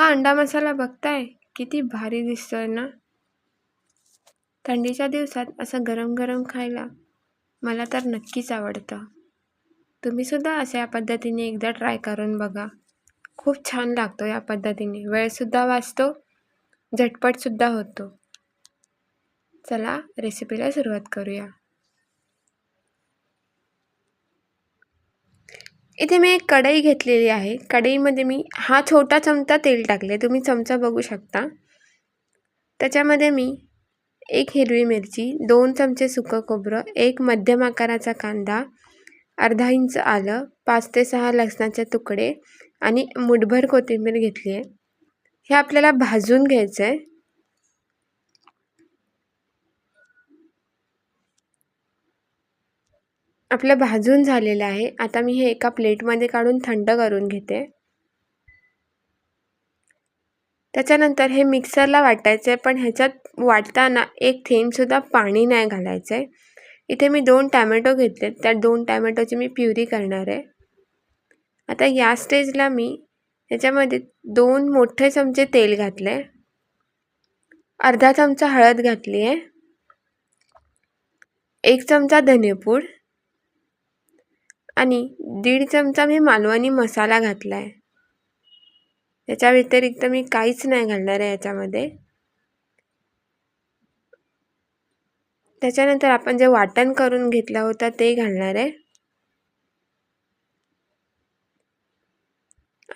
हा अंडा मसाला बघताय? किती भारी दिसतोय ना? थंडीच्या दिवसात असं गरम गरम खायला मला तर नक्कीच आवडतं. तुम्हीसुद्धा असं या पद्धतीने एकदा ट्राय करून बघा. खूप छान लागतो या पद्धतीने. वेळसुद्धा वाचतो झटपटसुद्धा होतो. चला रेसिपीला सुरुवात करूया. इथे मी एक कढई घेतलेली आहे. कढईमध्ये मी हा छोटा चमचा तेल टाकले तुम्ही चमचा बघू शकता. त्याच्यामध्ये मी एक हिरवी मिरची दोन चमचे सुकं खोबरं एक मध्यम आकाराचा कांदा अर्धा इंच आलं पाच ते सहा लसणाचे तुकडे आणि मुठभर कोथिंबीर घेतली आहे हे आपल्याला भाजून घ्यायचं आहे आपलं भाजून झालेलं आहे. आता मी हे एका प्लेटमध्ये काढून थंड करून घेते. त्याच्यानंतर हे मिक्सरला वाटायचं आहे पण ह्याच्यात वाटताना एक थेंबसुद्धा पाणी नाही घालायचं आहे इथे मी दोन टॅमॅटो घेतले त्या दोन टॅमॅटोची मी प्युरी करणार आहे. आता या स्टेजला मी ह्याच्यामध्ये दोन मोठे चमचे तेल घातले अर्धा चमचा हळद घातली आहे एक चमचा धनेपूड. आणि दीड चमचा मी मालवणी मसाला घातला आहे त्याच्या व्यतिरिक्त मी काहीच नाही घालणार आहे याच्यामध्ये. त्याच्यानंतर आपण जे वाटण करून घेतलं होतं ते घालणार आहे.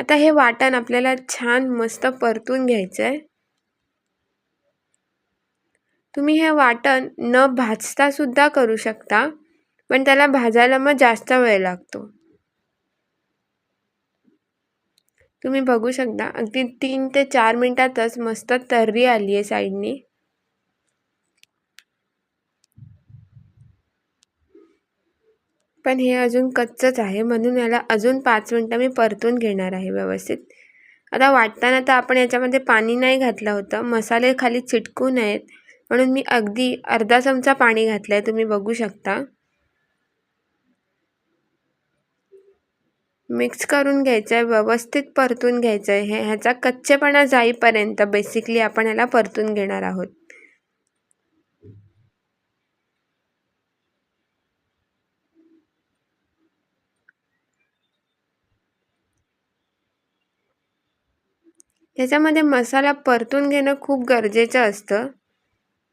आता हे वाटण आपल्याला छान मस्त परतून घ्यायचं आहे तुम्ही हे वाटण न भाजता सुद्धा करू शकता. पण त्याला भाजायला मग जास्त वेळ लागतो. तुम्ही बघू शकता अगदी तीन ते चार मिनटातच मस्त तर्री आली आहे साईडनी. पण हे अजून कच्चंच आहे म्हणून याला अजून पाच मिनटं मी परतून घेणार आहे व्यवस्थित. आता वाटताना तर आपण याच्यामध्ये पाणी नाही घातलं होतं मसाले खाली चिटकू नयेत म्हणून मी अगदी अर्धा चमचा पाणी घातलं आहे तुम्ही बघू शकता. मिक्स करून घ्यायचं आहे व्यवस्थित परतून घ्यायचं आहे हे ह्याचा कच्चेपणा जाईपर्यंत बेसिकली आपण ह्याला परतून घेणार आहोत. ह्याच्यामध्ये मसाला परतून घेणं खूप गरजेचं असतं.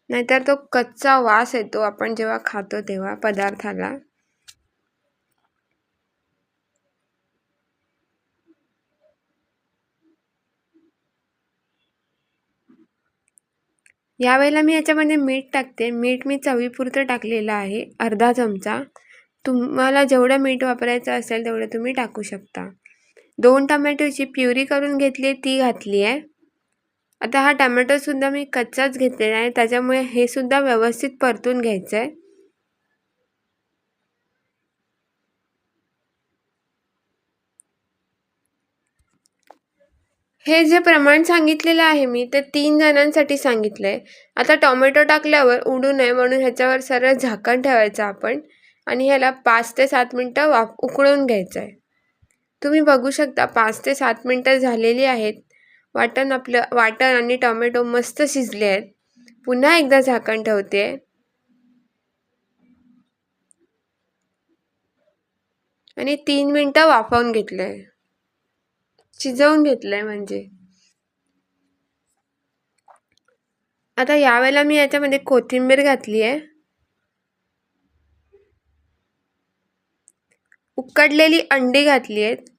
नाहीतर तो कच्चा वास येतो आपण जेव्हा खातो तेव्हा पदार्थाला. यावेळेला मी याच्यामध्ये मीठ टाकते. मीठ मी चवीपुरतं टाकलेलं आहे. अर्धा चमचा. तुम्हाला जेवढं मीठ वापरायचं असेल तेवढं तुम्ही टाकू शकता. दोन टमॅटोची प्युरी करून घेतली आहे ती घातली आहे. आता हा टमॅटोसुद्धा मी कच्चाच घेतलेला आहे. त्याच्यामुळे हे सुद्धा व्यवस्थित परतून घ्यायचं आहे हे जे प्रमाण सांगितलेलं आहे मी ते तीन जणांसाठी सांगितलं आहे आता टोमॅटो टाकल्यावर उडू नये म्हणून ह्याच्यावर सरळ झाकण ठेवायचं आपण आणि ह्याला पाच ते सात मिनटं वाफ उकळून घ्यायचं आहे तुम्ही बघू शकता पाच ते सात मिनटं झालेली आहेत. वाटण आपलं वाटण आणि टोमॅटो मस्त शिजले आहेत. पुन्हा एकदा झाकण ठेवते आणि तीन मिनटं वाफवून घेतलं आहे शिजवून घेतलंय म्हणजे. आता यावेळेला मी याच्यामध्ये कोथिंबीर घातली आहे उकडलेली अंडी घातली आहेत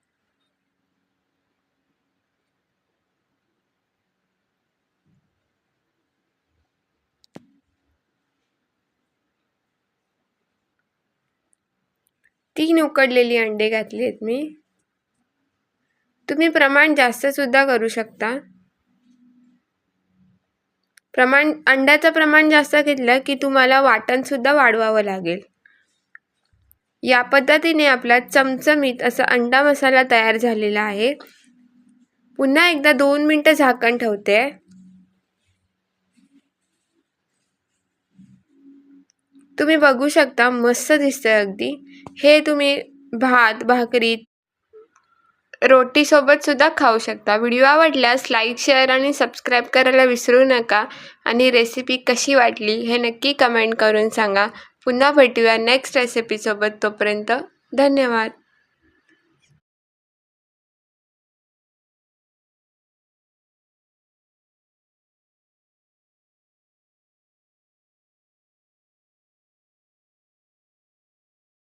तीन उकडलेली अंडे घातली आहेत मी. तुम्ही प्रमाण जास्तसुद्धा करू शकता. प्रमाण अंड्याचं प्रमाण जास्त घेतलं की तुम्हाला वाटणसुद्धा वाढवावं लागेल. या पद्धतीने आपला चमचमीत असा अंडा मसाला तयार झालेला आहे. पुन्हा एकदा दोन मिनटं झाकण ठेवते. तुम्ही बघू शकता मस्त दिसतंय अगदी. हे तुम्ही भात भाकरी रोटीसोबतसुद्धा खाऊ शकता. व्हिडिओ आवडल्यास लाईक शेअर आणि सबस्क्राईब करायला विसरू नका. आणि रेसिपी कशी वाटली हे नक्की कमेंट करून सांगा. पुन्हा भेटूया नेक्स्ट रेसिपीसोबत तोपर्यंत धन्यवाद.